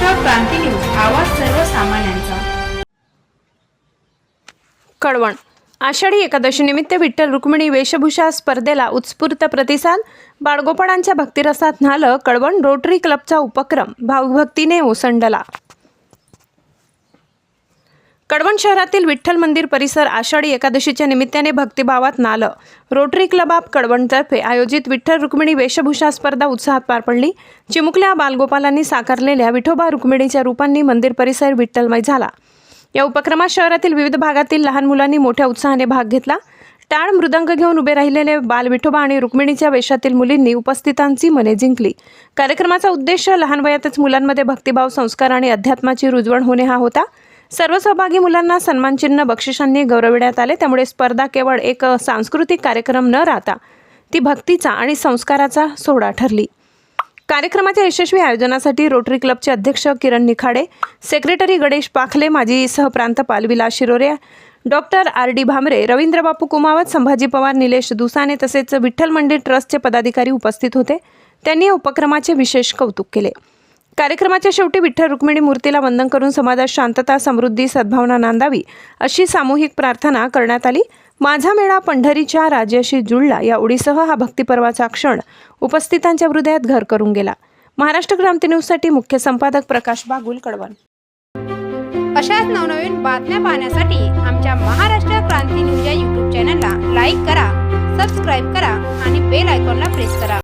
क्रांती news आवाज सर्वसामान्यांचा. कळवण. आषाढी एकादशीनिमित्त विठ्ठल रुक्मिणी वेशभूषा स्पर्धेला उत्स्फूर्त प्रतिसाद. बाळगोपणांच्या भक्तिरसात न्हालं कळवण रोटरी क्लबचा उपक्रम. भावभक्तीने ओसंडला. कडवण शहरातील विठ्ठल मंदिर परिसर आषाढी एकादशीच्या निमित्ताने भक्तिभावात नालं. रोटरी क्लब ऑफ कडवणतर्फे आयोजित विठ्ठल रुक्मिणी वेशभूषा स्पर्धा उत्साहात पार पडली. चिमुकल्या बालगोपालांनी साकारलेल्या विठोबा रुक्मिणीच्या रूपांनी मंदिर परिसर विठ्ठलमय झाला. या उपक्रमात शहरातील विविध भागातील लहान मुलांनी मोठ्या उत्साहाने भाग घेतला. टाळ मृदंग घेऊन उभे राहिलेले बाल विठोबा आणि रुक्मिणीच्या वेशातील मुलींनी उपस्थितांची मने जिंकली. कार्यक्रमाचा उद्देश लहान वयातच मुलांमध्ये भक्तिभाव संस्कार आणि अध्यात्माची रुजवण होणे हा होता. सर्व सहभागी मुलांना सन्मानचिन्ह बक्षिसांनी गौरविण्यात आले. त्यामुळे स्पर्धा केवळ एक सांस्कृतिक कार्यक्रम न राहता ती भक्तीचा आणि संस्काराचा सोहळा ठरली. कार्यक्रमाच्या यशस्वी आयोजनासाठी रोटरी क्लबचे अध्यक्ष किरण निखाडे सेक्रेटरी गणेश पाखले माजी सहप्रांतपाल Vilas Shirore doctor R D Bhamre Ravindra Bapu Kumawat Sambhaji Pawar Nilesh Dusane तसेच विठ्ठल मंदिर ट्रस्टचे पदाधिकारी उपस्थित होते. त्यांनी या उपक्रमाचे विशेष कौतुक केले. कार्यक्रमाच्या शेवटी विठ्ठल रुक्मिणी मूर्तीला वंदन करून समाजात शांतता समृद्धी सद्भावना नांदावी अशी सामूहिक प्रार्थना करण्यात आली. माझा मेळा पंढरीच्या राज्याशी जुळला. या ओळीसह हा भक्तिपर्वाचा क्षण उपस्थितांच्या हृदयात घर करून गेला. महाराष्ट्र क्रांती न्यूजसाठी मुख्य संपादक प्रकाश बागुल कळवण अशाच नवनवीन बातम्या पाहण्यासाठी आमच्या महाराष्ट्र क्रांती न्यूज या यूट्यूब चॅनलला लाईक करा सबस्क्राईब करा आणि बेल आयकॉनला प्रेस करा.